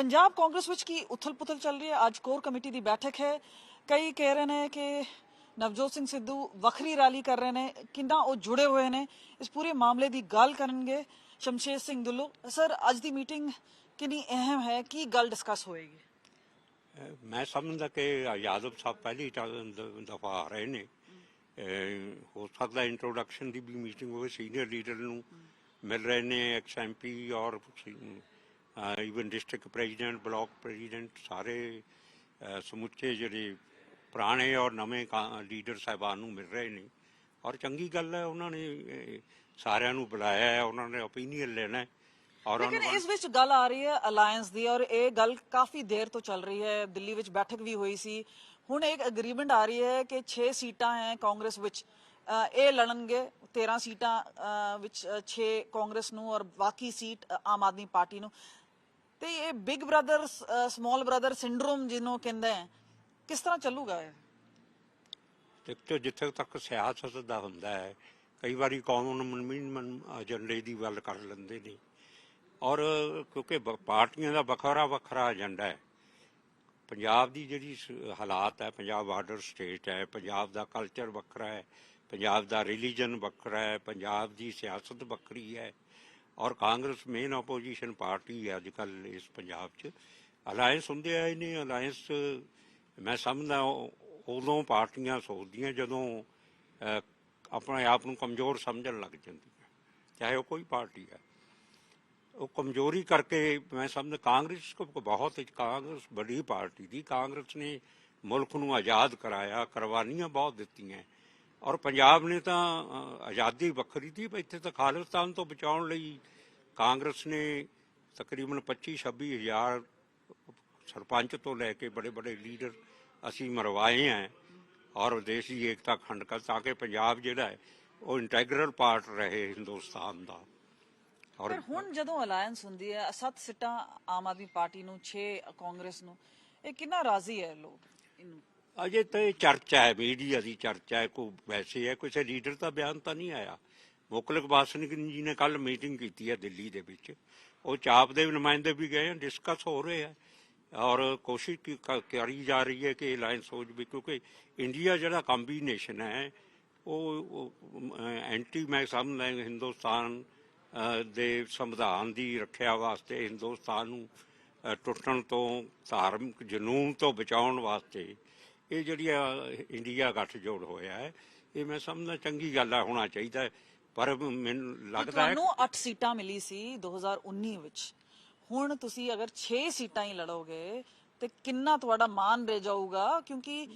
ਪੰਜਾਬ ਕਾਂਗਰਸ ਵਿੱਚ ਕੀ ਉਥਲ-ਪੁਥਲ ਚੱਲ ਰਹੀ ਹੈ? ਅੱਜ ਕੋਰ ਕਮੇਟੀ ਦੀ ਬੈਠਕ ਹੈ। ਕਈ ਕਹਿ ਰਹੇ ਨੇ ਕਿ ਨਵਜੋਤ ਸਿੰਘ ਸਿੱਧੂ ਵੱਖਰੀ ਰੈਲੀ ਕਰ ਰਹੇ ਨੇ। ਕਿੰਨਾ ਉਹ ਜੁੜੇ ਹੋਏ ਨੇ? ਇਸ ਪੂਰੇ ਮਾਮਲੇ ਦੀ ਗੱਲ ਕਰਨਗੇ ਸ਼ਮਸ਼ੇਰ ਸਿੰਘ ਦੁੱਲੂ। ਸਰ, ਅੱਜ ਦੀ ਮੀਟਿੰਗ ਕਿੰਨੀ ਅਹਿਮ ਹੈ? ਕੀ ਗੱਲ ਡਿਸਕਸ ਹੋਏਗੀ? ਮੈਂ ਸਮਝਦਾ ਕਿ ਯਾਦਵ ਸਾਹਿਬ ਪਹਿਲੀ ਦਫਾ ਆ ਰਹੇ ਨੇ। ਹੋ ਸਕਦਾ ਇੰਟਰੋਡਕਸ਼ਨ ਦੀ ਵੀ ਮੀਟਿੰਗ ਹੋਵੇ। ਸੀਨੀਅਰ ਲੀਡਰ ਨੂੰ ਮਿਲ ਰਹੇ ਨੇ ਐਕਸ ਐਮਪੀ ਔਰ even district president block president ਸਾਰੇ ਸਮੁੱਚੇ ਜਿਹੜੇ ਪੁਰਾਣੇ ਔਰ ਨਵੇਂ ਲੀਡਰ ਸਾਹਿਬਾਨ ਨੂੰ ਮਿਲ ਰਹੇ ਨੇ। ਔਰ ਚੰਗੀ ਗੱਲ ਹੈ ਉਹਨਾਂ ਨੇ ਸਾਰਿਆਂ ਨੂੰ ਬੁਲਾਇਆ ਹੈ ਉਹਨਾਂ ਨੇ ਓਪੀਨੀਅਨ ਲੈਣਾ ਹੈ। ਔਰ ਲੇਕਿਨ ਇਸ ਵਿੱਚ ਗੱਲ ਆ ਰਹੀ ਹੈ ਅਲਾਈਅੰਸ ਦੀ ਔਰ ਇਹ ਗੱਲ ਕਾਫੀ ਦੇਰ ਤੋਂ ਚੱਲ ਰਹੀ ਹੈ। ਦਿੱਲੀ ਵਿੱਚ ਬੈਠਕ ਵੀ ਹੋਈ ਸੀ। ਹੁਣ ਇੱਕ ਐਗਰੀਮੈਂਟ ਆ ਰਹੀ ਹੈ ਕਿ 6 ਸੀਟਾਂ ਹੈ ਕਾਂਗਰਸ ਵਿੱਚ। ਇਹ ਲੜਨਗੇ 13 ਸੀਟਾਂ ਵਿੱਚ 6 ਕਾਂਗਰਸ ਨੂੰ ਔਰ ਬਾਕੀ ਸੀਟ ਆਮ ਆਦਮੀ ਪਾਰਟੀ ਨੂੰ। ਤੇ ਇਹ big brother small brother syndrome ਜਿਹਨੂੰ ਕਹਿੰਦੇ ਹੈ ਕਿਸ ਤਰ੍ਹਾਂ ਚੱਲੂਗਾ ਇਹ? ਦੇਖੋ, ਜਿੱਥੇ ਤੱਕ ਸਿਆਸਤ ਦਾ ਹੁੰਦਾ ਹੈ, ਕਈ ਵਾਰੀ ਕੌਮ ਮਨਮੀਨ ਏਜੰਡੇ ਦੀ ਗੱਲ ਕਰ ਲੈਂਦੇ ਨੇ। ਔਰ ਕਿਉਂਕਿ ਪਾਰਟੀਆਂ ਦਾ ਵੱਖਰਾ ਵੱਖਰਾ ਏਜੰਡਾ ਹੈ। ਪੰਜਾਬ ਦੀ ਜਿਹੜੀ ਹਾਲਾਤ ਹੈ, ਪੰਜਾਬ ਬਾਰਡਰ ਸਟੇਟ ਹੈ, ਪੰਜਾਬ ਦਾ ਕਲਚਰ ਵੱਖਰਾ ਹੈ, ਪੰਜਾਬ ਦਾ ਰਿਲੀਜਨ ਵੱਖਰਾ ਹੈ, ਪੰਜਾਬ ਦੀ ਸਿਆਸਤ ਵੱਖਰੀ ਹੈ। ਔਰ ਕਾਂਗਰਸ ਮੇਨ ਆਪੋਜੀਸ਼ਨ ਪਾਰਟੀ ਹੈ ਅੱਜ ਕੱਲ ਇਸ ਪੰਜਾਬ 'ਚ। ਅਲਾਈਅੰਸ ਹੁੰਦੇ ਆਏ ਨੇ ਅਲਾਈਅੰਸ ਮੈਂ ਸਮਝਦਾ ਉਦੋਂ ਪਾਰਟੀਆਂ ਸੋਚਦੀਆਂ ਜਦੋਂ ਆਪਣੇ ਆਪ ਨੂੰ ਕਮਜ਼ੋਰ ਸਮਝਣ ਲੱਗ ਜਾਂਦੀਆਂ। ਚਾਹੇ ਉਹ ਕੋਈ ਪਾਰਟੀ ਹੈ। ਉਹ ਕਮਜ਼ੋਰੀ ਕਰਕੇ ਮੈਂ ਸਮਝਦਾ ਕਾਂਗਰਸ ਕੋ ਬਹੁਤ ਕਾਂਗਰਸ ਬੜੀ ਪਾਰਟੀ ਦੀ ਕਾਂਗਰਸ ਨੇ ਮੁਲਕ ਨੂੰ ਆਜ਼ਾਦ ਕਰਾਇਆ, ਕੁਰਬਾਨੀਆਂ ਬਹੁਤ ਦਿੱਤੀਆਂ। ਔਰ ਪੰਜਾਬ ਨੇ ਤਾਂ ਆਜ਼ਾਦੀ ਵੱਖਰੀ ਦੀ ਇੱਥੇ ਤਾਂ ਖਾਲਿਸਤਾਨ ਤੋਂ ਬਚਾਉਣ ਲਈ ਕਾਂਗਰਸ ਨੇ ਤਕਰੀਬਨ 25 26 ਹਜ਼ਾਰ ਸਰਪੰਚ ਤੋਂ ਲੈ ਕੇ ਬੜੇ ਬੜੇ ਲੀਡਰ ਅਸੀਂ ਮਰਵਾਏ ਆ ਔਰ ਦੇਸ਼ ਦੀ ਏਕਤਾ ਖੰਡ ਕਰ, ਤਾਂ ਕਿ ਪੰਜਾਬ ਜਿਹੜਾ ਹੈ, ਉਹ ਇੰਟੈਗਰਲ ਪਾਰਟ ਰਹੇ ਹਿੰਦੁਸਤਾਨ ਦਾ। ਔਰ ਹੁਣ ਜਦੋਂ ਅਲਾਈਅੰਸ ਹੁੰਦੀ ਹੈ, ਸੱਤ ਸੀਟਾਂ ਆਮ ਆਦਮੀ ਪਾਰਟੀ ਨੂੰ 6 ਕਾਂਗਰਸ ਨੂੰ, ਇਹ ਕਿੰਨਾ ਰਾਜ਼ੀ ਹੈ ਲੋਕ ਇਹਨੂੰ? ਅਜੇ ਤਾਂ ਇਹ ਚਰਚਾ ਹੈ, ਮੀਡੀਆ ਦੀ ਚਰਚਾ ਹੈ, ਕੋਈ ਵੈਸੇ ਹੈ, ਕਿਸੇ ਲੀਡਰ ਦਾ ਬਿਆਨ ਤਾਂ ਨਹੀਂ ਆਇਆ। ਮੁਕਲਕ ਬਾਸਨਿਕ ਜੀ ਨੇ ਕੱਲ ਮੀਟਿੰਗ ਕੀਤੀ ਹੈ ਦਿੱਲੀ ਦੇ ਵਿੱਚ। ਉਹ ਚਾਪ ਦੇ ਨੁਮਾਇੰਦੇ ਵੀ ਗਏ ਹਨ ਡਿਸਕਸ ਹੋ ਰਹੇ ਹੈ ਔਰ ਕੋਸ਼ਿਸ਼ ਕੀ- ਕ- ਕਰੀ ਜਾ ਰਹੀ ਹੈ ਕਿ ਅਲਾਈਅੰਸ ਹੋ ਜਵੇ ਕਿਉਂਕਿ ਇੰਡੀਆ ਜਿਹੜਾ ਕੰਬੀਨੇਸ਼ਨ ਹੈ, ਉਹ ਐਂਟੀ ਮੈਂ ਸਮਝਦਾ ਹਿੰਦੁਸਤਾਨ ਦੇ ਸੰਵਿਧਾਨ ਦੀ ਰੱਖਿਆ ਵਾਸਤੇ ਹਿੰਦੁਸਤਾਨ ਨੂੰ ਟੁੱਟਣ ਤੋਂ ਧਾਰਮਿਕ ਜਨੂਨ ਤੋਂ ਬਚਾਉਣ ਵਾਸਤੇ ਇਹ ਜਿਹੜੀ ਆ ਇੰਡੀਆ ਗੱਠਜੋੜ ਹੋਇਆ ਹੈ ਇਹ ਮੈਂ ਸਮਝਦਾ ਚੰਗੀ ਗੱਲ ਆ ਹੋਣਾ ਚਾਹੀਦਾ ਹੈ। ਪਰ ਮੈਨੂੰ ਲੱਗਦਾ ਹੈ ਤੁਹਾਨੂੰ 8 ਸੀਟਾਂ ਮਿਲੀ ਸੀ 2019 ਵਿੱਚ। ਹੁਣ ਤੁਸੀਂ ਅਗਰ 6 ਸੀਟਾਂ ਹੀ ਲੜੋਗੇ ਤੇ ਕਿੰਨਾ ਤੁਹਾਡਾ ਮਾਨ ਰਹਿ ਜਾਊਗਾ ਕਿਉਂਕਿ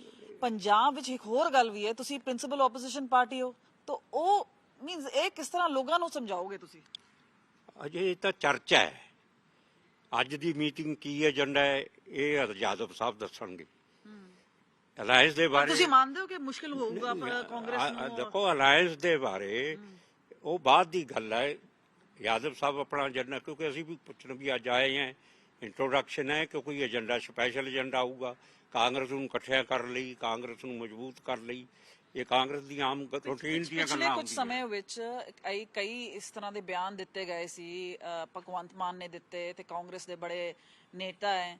ਪੰਜਾਬ ਵਿੱਚ ਇੱਕ ਹੋਰ ਗੱਲ ਵੀ ਹੈ ਤੁਸੀਂ ਪ੍ਰਿੰਸੀਪਲ ਆਪੋਜੀਸ਼ਨ ਪਾਰਟੀ ਹੋ ਤਾਂ ਉਹ ਮੀਨਸ ਇਹ ਕਿਸ ਤਰ੍ਹਾਂ ਲੋਕਾਂ ਨੂੰ ਸਮਝਾਓਗੇ ਤੁਸੀਂ? ਅਜੇ ਇਹ ਤਾਂ ਚਰਚਾ ਹੈ। ਅੱਜ ਦੀ ਮੀਟਿੰਗ ਕੀ ਏਜੰਡਾ ਹੈ ਇਹ ਯਾਦਵ ਸਾਹਿਬ ਦੱਸਣਗੇ। ਅਲਾਈਅੰਸ ਦੇ ਬਾਰੇ ਤੁਸੀਂ ਮੰਨਦੇ ਹੋ ਕਿ ਮੁਸ਼ਕਿਲ ਹੋਊਗਾ ਪਰ ਕਾਂਗਰਸ ਨੂੰ? ਦੇਖੋ ਅਲਾਈਅੰਸ ਦੇ ਬਾਰੇ ਉਹ ਬਾਅਦ ਦੀ ਗੱਲ ਹੈ। ਯਾਦਵ ਸਾਹਿਬ ਆਪਣਾ ਏਜੰਡਾ ਕਿਉਂਕਿ ਅਸੀਂ ਵੀ ਪੁੱਛਣ ਵੀ ਅੱਜ ਆਏ ਹਾਂ। ਇੰਟਰੋਡਕਸ਼ਨ ਹੈ ਕਿ ਕੋਈ ਏਜੰਡਾ ਸਪੈਸ਼ਲ ਏਜੰਡਾ ਆਊਗਾ। ਕਾਂਗਰਸ ਨੂੰ ਇਕੱਠਿਆ ਕਰਨ ਲਈ ਕਾਂਗਰਸ ਨੂੰ ਮਜ਼ਬੂਤ ਕਰਨ ਲਈ। ਇਹ ਕਾਂਗਰਸ ਦੀ ਆਮ ਰੂਟੀਨ ਦੀਆਂ ਪਿਛਲੇ ਗੱਲਾਂ ਕੁਝ ਹੁੰਦੀਆਂ। ਸਮੇਂ ਵਿੱਚ ਕਈ ਕਈ ਇਸ ਤਰ੍ਹਾਂ ਦੇ ਬਿਆਨ ਦਿੱਤੇ ਗਏ ਸੀ ਭਗਵੰਤ ਮਾਨ ਨੇ ਦਿੱਤੇ ਤੇ ਕਾਂਗਰਸ ਦੇ ਬੜੇ ਨੇਤਾ ਹੈ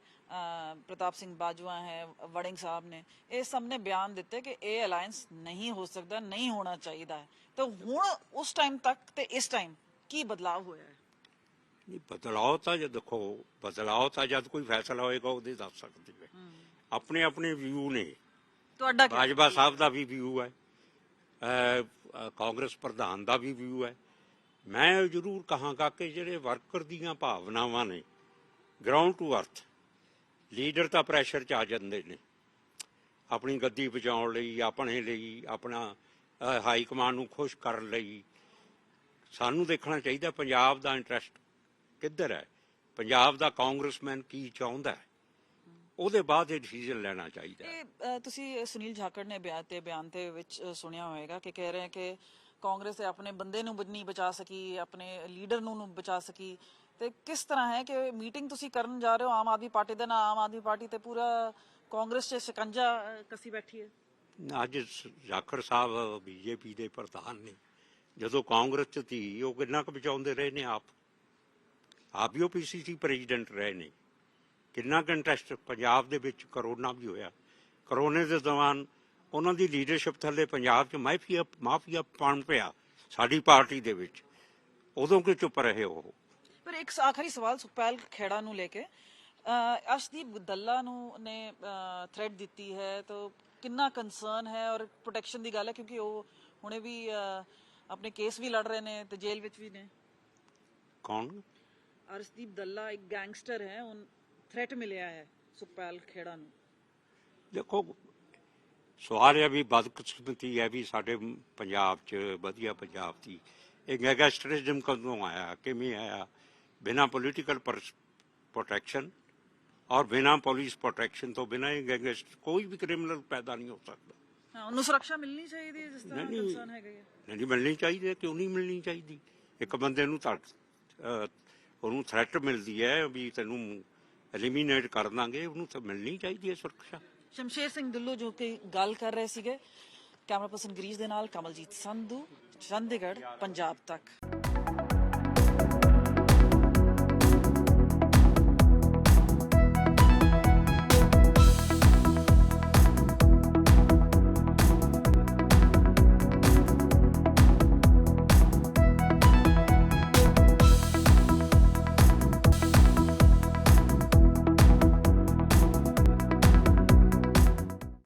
ਪ੍ਰਤਾਪ ਸਿੰਘ ਬਾਜਵਾ ਹੈ ਵੜਿੰਗ ਸਾਹਿਬ ਨੇ। ਇਹ ਸਭ ਨੇ ਬਿਆਨ ਦਿੱਤੇ ਕਿ ਇਹ ਅਲਾਈਅੰਸ ਨਹੀਂ ਹੋ ਸਕਦਾ ਨਹੀਂ ਹੋਣਾ ਚਾਹੀਦਾ ਹੈ। ਤਾਂ ਹੁਣ ਉਸ ਟਾਈਮ ਤੱਕ ਤੇ ਇਸ ਟਾਈਮ ਕੀ ਬਦਲਾਅ ਹੋਇਆ ਹੈ? ਨਹੀਂ ਬਦਲਾਅ ਤਾਂ ਜਦ ਦੇਖੋ ਬਦਲਾਅ ਤਾਂ ਜਦ ਕੋਈ ਫੈਸਲਾ ਹੋਏਗਾ ਉਹਦੇ ਦੱਸ ਸਕਦੇ ਆਪਣੇ ਆਪਣੇ ਵਿਊ ਨੇ। ਤੁਹਾਡਾ ਕੀ ਬਾਜਵਾ ਸਾਹਿਬ ਦਾ ਵੀ ਵਿਊ ਹੈ ਅਹ, ਅਹ, ਕਾਂਗਰਸ ਪ੍ਰਧਾਨ ਦਾ ਵੀ ਵਿਊ ਹੈ। ਮੈਂ ਜ਼ਰੂਰ ਕਹਾਂਗਾ ਕਿ ਜਿਹੜੇ ਵਰਕਰ ਦੀਆਂ ਭਾਵਨਾਵਾਂ ਨੇ ਗਰਾਊਂਡ ਟੂ ਅਰਥ ਲੀਡਰ ਤਾਂ ਪ੍ਰੈਸ਼ਰ 'ਚ ਆ ਜਾਂਦੇ ਨੇ। ਆਪਣੀ ਗੱਦੀ ਬਚਾਉਣ ਲਈ ਆਪਣੇ ਲਈ ਆਪਣਾ ਅਹ, ਹਾਈ ਕਮਾਂਡ ਨੂੰ ਖੁਸ਼ ਕਰਨ ਲਈ ਸਾਨੂੰ ਦੇਖਣਾ ਚਾਹੀਦਾ ਪੰਜਾਬ ਦਾ ਇੰਟਰਸਟ ਕਿੱਧਰ ਹੈ? ਪੰਜਾਬ ਦਾ ਕਾਂਗਰਸਮੈਨ ਕੀ ਚਾਹੁੰਦਾ ਹੈ? ਉਹਦੇ ਬਾਅਦ ਇਹ ਡਿਸੀਜਨ ਲੈਣਾ ਚਾਹੀਦਾ ਹੈ। ਇਹ ਅ, ਤੁਸੀਂ ਸੁਨੀਲ ਜਾਖੜ ਨੇ ਬਿਆਨ ਤੇ ਬਿਆਨ ਤੇ ਵਿੱਚ ਅ, ਸੁਣਿਆ ਹੋਵੇਗਾ ਕਿ ਕਹਿ ਰਹੇ ਹੈ ਕਿ ਕਾਂਗਰਸ ਤੇ ਆਪਣੇ ਬੰਦੇ ਨੂੰ ਬ- ਨਹੀਂ ਬਚਾ ਸਕੀ ਆਪਣੇ ਲੀਡਰ ਨੂੰ ਨੂੰ ਬਚਾ ਸਕੀ। ਤੇ ਕਿਸ ਤਰ੍ਹਾਂ ਹੈ ਕਿ ਮੀਟਿੰਗ ਤੁਸੀਂ ਕਰਨ ਜਾ ਰਹੇ ਹੋ ਆਮ ਆਦਮੀ ਪਾਰਟੀ ਦੇ ਨਾਲ ਆਮ ਆਦਮੀ ਪਾਰਟੀ ਤੇ ਪੂਰਾ ਕਾਂਗਰਸ 'ਚ ਸ਼ਿਕੰਜਾ ਅ, ਕੱਸੀ ਬੈਠੀ ਹੈ? ਅੱਜ ਸ- ਜਾਖੜ ਸਾਹਿਬ ਬੀਜੇਪੀ ਦੇ ਪ੍ਰਧਾਨ ਨੇ। ਜਦੋਂ ਕਾਂਗਰਸ ਚ ਸੀ ਉਹ ਕਿੰਨਾ ਕੁ ਬਚਾਉਂਦੇ ਰਹੇ ਨੇ ਆਪ? ਆਪ ਵੀ ਉਹ ਪੀਸੀਸੀ ਪ੍ਰੈਜ਼ੀਡੈਂਟ ਰਹੇ ਨੇ। ਕਿੰਨਾ ਕੁ ਇੰਟਰਸਟ ਪੰਜਾਬ ਦੇ ਵਿੱਚ ਕਰੋਨਾ ਵੀ ਹੋਇਆ। ਕਰੋਨੇ ਦੇ ਦੌਰਾਨ ਉਹਨਾਂ ਦੀ ਲੀਡਰਸ਼ਿਪ ਥੱਲੇ ਪੰਜਾਬ 'ਚ ਮਾਫੀਆ ਮਾਫੀਆ ਪਣ ਪਿਆ ਸਾਡੀ ਪਾਰਟੀ ਦੇ ਵਿੱਚ। ਉਦੋਂ ਕਿ ਚੁੱਪ ਰਹੇ ਉਹ? ਪਰ ਇੱਕ ਆਖਰੀ ਸਵਾਲ ਸੁਖਪਾਲ ਖੇੜਾ ਨੂੰ ਲੈ ਕੇ ਅਹ ਅਰਸ਼ਦੀਪ ਦੱਲਾ ਨੂੰ ਨੇ ਥ੍ਰੈਟ ਦਿੱਤੀ ਹੈ ਤਾਂ ਕਿੰਨਾ ਕੰਸਰਨ ਹੈ ਔਰ ਪ੍ਰੋਟੈਕਸ਼ਨ ਦੀ ਗੱਲ ਹੈ ਕਿਉਂਕਿ ਉਹ ਹੁਣੇ ਵੀ ਆਪਣੇ ਕੇਸ ਵੀ ਲੜ ਰਹੇ ਨੇ ਤੇ ਜੇਲ੍ਹ ਵਿੱਚ ਵੀ ਨੇ। ਕੌਣ? ਅਰਸ਼ਦੀਪ ਦੱਲਾ ਇੱਕ ਗੈਂਗਸਟਰ ਹੈ ਥ੍ਰੈਟ ਮਿਲਿਆ ਹੈ ਸੁਖਪਾਲ ਖੇੜਾ ਨੂੰ। ਦੇਖੋ ਇਹ ਵੀ ਬਦਕਿਸਮਤੀ ਹੈ ਵੀ ਸਾਡੇ ਪੰਜਾਬ 'ਚ ਵਧੀਆ ਪੰਜਾਬ ਦੀ। ਇਹ ਗੈਂਗਸਟਰਿਜ਼ਮ ਕਦੋਂ ਆਇਆ ਕਿਵੇਂ ਆਇਆ? ਬਿਨਾਂ ਪੋਲੀਟੀਕਲ ਪ੍ਰੋਟੈਕਸ਼ਨ ਔਰ ਬਿਨਾਂ ਪੁਲਿਸ ਪ੍ਰੋਟੈਕਸ਼ਨ ਤੋਂ ਬਿਨਾਂ ਇਹ ਗੈਂਗਸਟ ਕੋਈ ਵੀ ਕ੍ਰਿਮੀਨਲ ਪੈਦਾ ਨਹੀਂ ਹੋ ਸਕਦਾ। ਹਾਂ ਉਹਨੂੰ ਸੁਰੱਖਿਆ ਮਿਲਣੀ ਚਾਹੀਦੀ ਹੈ ਜਿਸ ਤਰ੍ਹਾਂ ਨਹੀਂ, ਕੰਸਰਨ ਹੈਗਾ ਨਹੀਂ ਨਹੀਂ ਮਿਲਣੀ ਚਾਹੀਦੀ ਹੈ ਕਿਉਂ ਨਹੀਂ ਮਿਲਣੀ ਚਾਹੀਦੀ? ਇੱਕ ਬੰਦੇ ਨੂੰ ਤਾਂ ਉਹਨੂੰ ਥ੍ਰੈਟ ਮਿਲਦੀ ਹੈ ਵੀ ਤੈਨੂੰ ਐਲੀਮੀਨੇਟ ਕਰ ਦਾਂਗੇ, ਉਹਨੂੰ ਤਾਂ ਮਿਲਣੀ ਚਾਹੀਦੀ ਹੈ ਸੁਰੱਖਿਆ। ਸ਼ਮਸ਼ੇਰ ਸਿੰਘ ਦੁੱਲੋ ਜੋ ਕਿ ਗੱਲ ਕਰ ਰਹੇ ਸੀਗੇ, ਕੈਮਰਾ ਪਰਸਨ ਗਰੀਸ਼ ਦੇ ਨਾਲ ਕਮਲਜੀਤ ਸੰਧੂ, ਚੰਡੀਗੜ੍ਹ, ਪੰਜਾਬ ਤੱਕ।